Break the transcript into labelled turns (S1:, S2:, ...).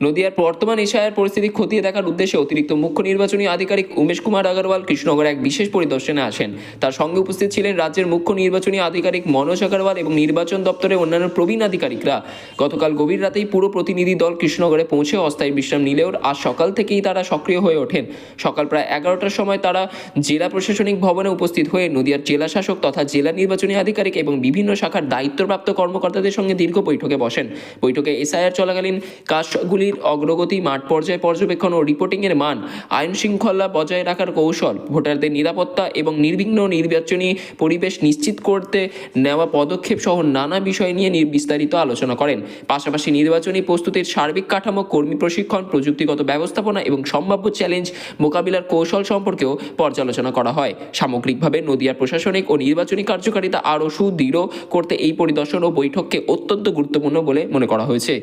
S1: নদিয়ার বর্তমান এশায়ার পরিস্থিতি খতিয়ে দেখার উদ্দেশ্যে অতিরিক্ত মুখ্য নির্বাচনী আধিকারিক উমেশ কুমার আগরওয়াল কৃষ্ণনগরে এক বিশেষ পরিদর্শনে আসেন। তার সঙ্গে উপস্থিত ছিলেন রাজ্যের মুখ্য নির্বাচনী আধিকারিক মনোজ আগরওয়াল এবং নির্বাচন দপ্তরের অন্যান্য প্রবীণ আধিকারিকরা। গতকাল গভীর রাতেই পুরো প্রতিনিধি দল কৃষ্ণনগরে পৌঁছে অস্থায়ী বিশ্রাম নিলেও আজ সকাল থেকেই তারা সক্রিয় হয়ে ওঠেন। সকাল প্রায় এগারোটার সময় তারা জেলা প্রশাসনিক ভবনে উপস্থিত হয়ে নদিয়ার জেলা শাসক তথা জেলা নির্বাচনী আধিকারিক এবং বিভিন্ন শাখার দায়িত্বপ্রাপ্ত কর্মকর্তাদের সঙ্গে দীর্ঘ বৈঠকে বসেন। বৈঠকে এসআইআর চলাকালীন কাজগুলির অগ্রগতি, মাঠ পর্যায়ে পর্যবেক্ষণ ও রিপোর্টিংয়ের মান আইন শৃঙ্খলা বজায় রাখার কৌশল, ভোটারদের নিরাপত্তা এবং নির্বিঘ্ন নির্বাচনী পরিবেশ নিশ্চিত করতে নেওয়া পদক্ষেপ সহ নানা বিষয় নিয়ে বিস্তারিত আলোচনা করেন। পাশাপাশি নির্বাচনী প্রস্তুতির সার্বিক কাঠামো, কর্মী প্রশিক্ষণ, প্রযুক্তিগত ব্যবস্থাপনা এবং সম্ভাব্য চ্যালেঞ্জ মোকাবিলার কৌশল সম্পর্কেও পর্যালোচনা করা হয়। সামগ্রিকভাবে নদিয়ার প্রশাসনিক ও নির্বাচনী কার্যকারিতা আরও সুদৃঢ় করতে এই পরিদর্শন ও বৈঠককে অত্যন্ত গুরুত্বপূর্ণ বলে মনে করা হয়েছে।